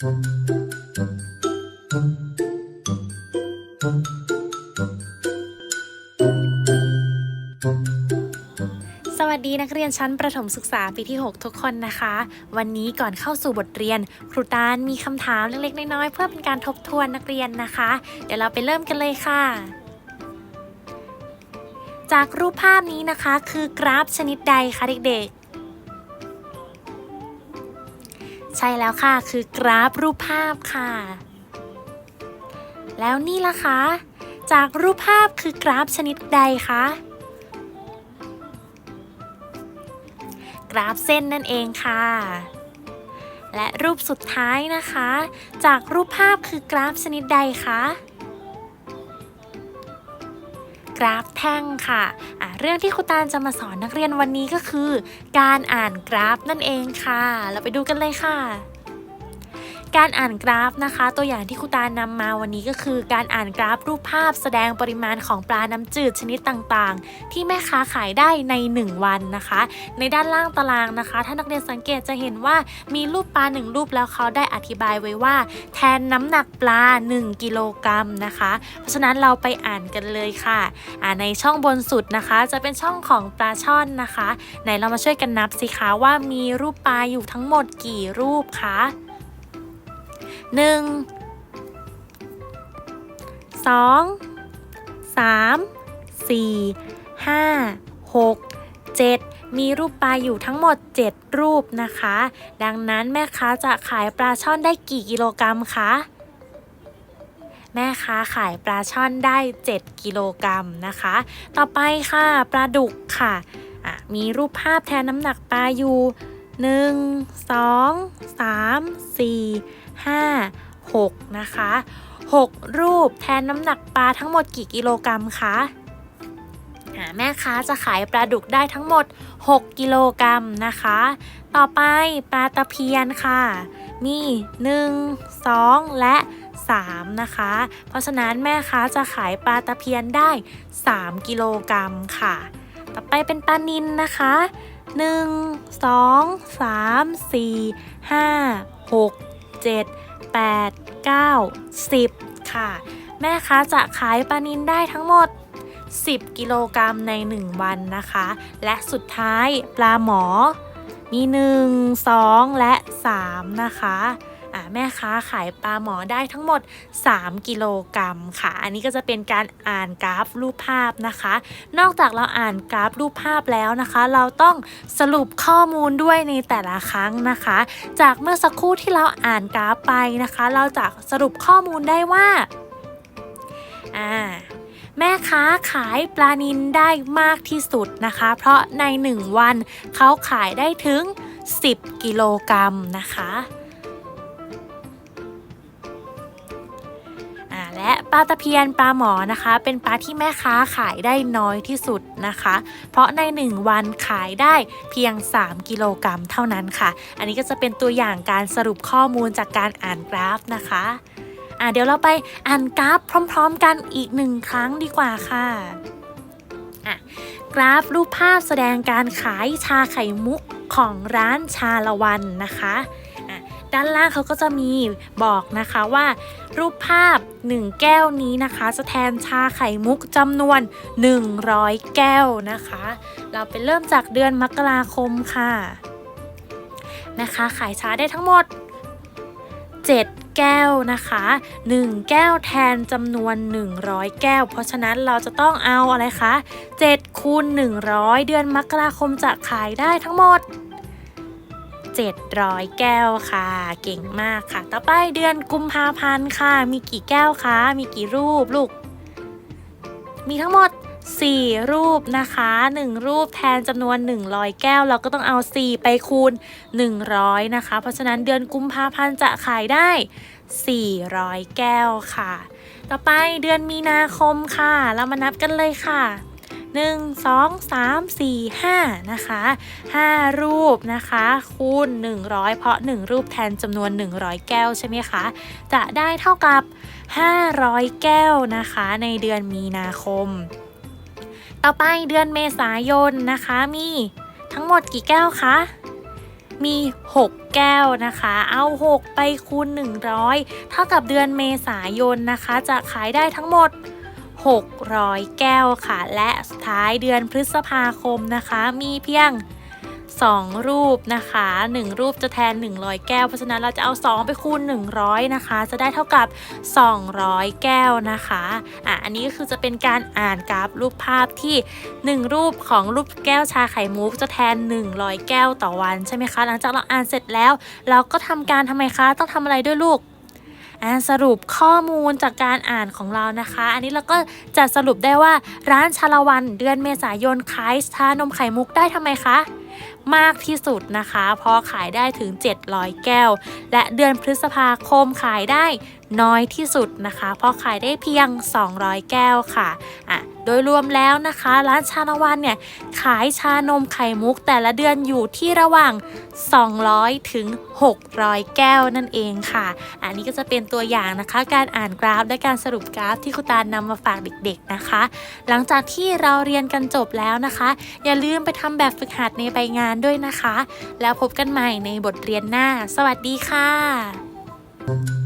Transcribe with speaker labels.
Speaker 1: สวัสดีนักเรียนชั้นประถมศึกษาปีที่ 6 ทุกคนนะคะ วันนี้ก่อนเข้าสู่บทเรียน ครูตานมีคำถามเล็กๆ น้อยๆ เพื่อเป็นการทบทวนนักเรียนนะคะ เดี๋ยวเราไปเริ่มกันเลยค่ะ จากรูปภาพนี้นะคะ คือกราฟชนิดใดคะเด็กๆ ใช่แล้วค่ะคือกราฟรูปภาพค่ะ แล้วนี่ล่ะคะจากรูปภาพคือกราฟชนิดใดคะกราฟเส้นนั่นเองค่ะ และรูปสุดท้ายนะคะ จากรูปภาพคือกราฟชนิดใดคะ กราฟแท่งค่ะะเรื่องที่ครูตาลจะมาสอนนักเรียนวันนี้ก็คือ การอ่านกราฟนั่นเองค่ะ เราไปดูกันเลยค่ะ การอ่านกราฟนะคะ ตัวอย่างที่ครูตานำมาวันนี้ก็คือ การอ่านกราฟรูปภาพแสดงปริมาณของปลาน้ำจืดชนิดต่างๆ ที่แม่ค้าขายได้ใน 1 วันนะคะ ในด้านล่างตารางนะคะ ถ้านักเรียนสังเกตจะเห็นว่ามีรูปปลาหนึ่งรูปแล้วเขาได้อธิบายไว้ว่า แทนน้ำหนักปลา 1 กิโลกรัมนะคะ เพราะฉะนั้นเราไปอ่านกันเลยค่ะอ่าในช่องบนสุดนะคะ จะเป็นช่องของปลาช่อนนะคะ ไหนเรามาช่วยกันนับสิคะว่ามีรูปปลาอยู่ทั้งหมดกี่รูปคะ หนึ่งสองสามสี่ห้าหกเจ็ดมีรูปปลาอยู่ทั้งหมด 7 รูปนะคะ ดังนั้นแม่ค้าจะขายปลาช่อนได้กี่กิโลกรัมคะ แม่ค้าขายปลาช่อนได้ 7 กิโลกรัมนะคะ ต่อไปค่ะปลาดุกค่ะอะมีรูปภาพแทนน้ำหนักปลาอยู่ 1 2 3 4 5 6 นะคะ 6 รูปแทนน้ำหนักปลาทั้งหมดกี่กิโลกรัมคะแม่ค้าจะขายปลาดุกได้ทั้งหมด 6 กิโลกรัมนะคะ ต่อไปปลาตะเพียนค่ะ มี 1 2 และ 3 นะคะ เพราะฉะนั้นแม่ค้าจะขายปลาตะเพียนได้ 3 กิโลกรัมค่ะ ต่อไปเป็นปลานิลนะคะ 1 2 3 4 5 6 7 8 9 10 ค่ะ แม่ค้าจะขายปลานินได้ทั้งหมด 10 กิโลกรัมใน 1 วันนะคะ และสุดท้ายปลาหมอมี 1 2 และ 3 นะคะ แม่ค้าขายปลาหมอได้ทั้งหมด 3 กิโลกรัมค่ะ อันนี้ก็จะเป็นการอ่านกราฟรูปภาพนะคะ นอกจากเราอ่านกราฟรูปภาพแล้วนะคะ เราต้องสรุปข้อมูลด้วยในแต่ละครั้งนะคะ จากเมื่อสักครู่ที่เราอ่านกราฟไปนะคะ เราจะสรุปข้อมูลได้ว่าอ่าแม่ค้าขายปลานิลได้มากที่สุดนะคะ เพราะใน 1 วันเขาขายได้ถึง 10 กิโลกรัมนะคะอ่าและ ปลาตะเพียนปลาหมอนะคะ เป็นปลาที่แม่ค้าขายได้น้อยที่สุดนะคะ เพราะใน 1 วันขายได้เพียง 3 กิโลกรัมเท่านั้นค่ะ อันนี้ก็จะเป็นตัวอย่างการสรุปข้อมูลจากการอ่านกราฟนะคะอะเดี๋ยวเราไปอ่านกราฟพร้อม ๆ กันอีกหนึ่งครั้งดีกว่าค่ะอะกราฟรูปภาพแสดงการขายชาไข่มุกของร้านชาละวันนะคะอะ ด้านล่างเขาก็จะมีบอกนะคะว่า รูปภาพ 1 แก้วนี้นะคะจะแทนชาไข่มุกจำนวน 100 แก้วนะคะ เราไปเริ่มจากเดือนมกราคมค่ะนะคะ ขายชาได้ทั้งหมด 7 แก้วนะคะ 1 แก้วแทนจำนวน 100 แก้ว เพราะฉะนั้นเราจะต้องเอาอะไรคะ7คูณ100 เดือนมกราคมจะขายได้ทั้งหมด 700 แก้วค่ะ เก่งมากค่ะ ต่อไปเดือนกุมภาพันธ์ค่ะ มีกี่แก้วคะมีกี่รูปลูก มีทั้งหมด 4 รูปนะคะ 1 รูปแทนจำนวน 100 แก้ว เราก็ต้องเอา 4 ไปคูณ 100 นะคะ เพราะฉะนั้นเดือนกุมภาพันธ์จะขายได้ 400 แก้วค่ะ ต่อไปเดือนมีนาคมค่ะ เรามานับกันเลยค่ะ 1 2 3 4 5นะคะ5 รูปนะคะคูณ 100 เพราะ 1 รูปแทนจำนวน 100 แก้วใช่ไหมคะ จะได้เท่ากับ 500 แก้วนะคะในเดือนมีนาคม ต่อไปเดือนเมษายนนะคะมีทั้งหมดกี่แก้วคะมี 6 แก้วนะคะ เอา 6 ไปคูณ 100 เท่ากับเดือนเมษายนนะคะ จะขายได้ทั้งหมด 600 แก้วค่ะ และสุดท้ายเดือนพฤษภาคมนะคะ มีเพียง 2 รูปนะคะ 1 รูปจะแทน 100 แก้ว เพราะฉะนั้นเราจะเอา 2 ไปคูณ 100 นะคะ จะได้เท่ากับ 200 แก้วนะคะอะอันนี้ก็คือจะเป็นการอ่านกราฟรูปภาพที่ 1 รูปของรูปแก้วชาไข่มุกจะแทน 100 แก้วต่อวันใช่ไหมคะ หลังจากเราอ่านเสร็จแล้ว เราก็ทำการทำไมคะ ต้องทำอะไรด้วยลูก อ่าสรุปข้อมูลจากการอ่านของเรานะคะ อันนี้เราก็จะสรุปได้ว่าร้านชาละวันเดือนเมษายนขายชานมไข่มุกได้ทำไมคะ มากที่สุดนะคะ เพราะขายได้ถึง 700 แก้ว และเดือนพฤษภาคมขายได้น้อยที่สุดนะคะ เพราะขายได้เพียง 200 แก้วค่ะอะ ดยรวมแล้วนะคะ ร้านชาละวันเนี่ยขายชานมไข่มุกแต่ละเดือนอยู่ที่ระหว่าง 200 ถึง 600 แก้วนั่นเองค่ะ อันนี้ก็จะเป็นตัวอย่างนะคะ การอ่านกราฟและการสรุปกราฟที่ครูตานนำมาฝากเด็กๆนะคะ หลังจากที่เราเรียนกันจบแล้วนะคะ อย่าลืมไปทำแบบฝึกหัดในใบงานด้วยนะคะ แล้วพบกันใหม่ในบทเรียนหน้า สวัสดีค่ะ
Speaker 2: Thank you.